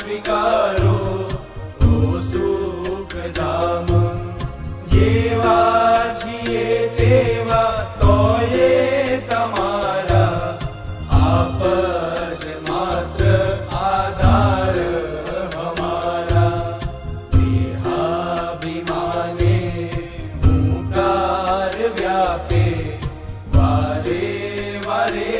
स्वीकारो ओ जेवा तेवा तो ये तमारा। आप मात्र आधार हमारा। व्यापे। वारे वारे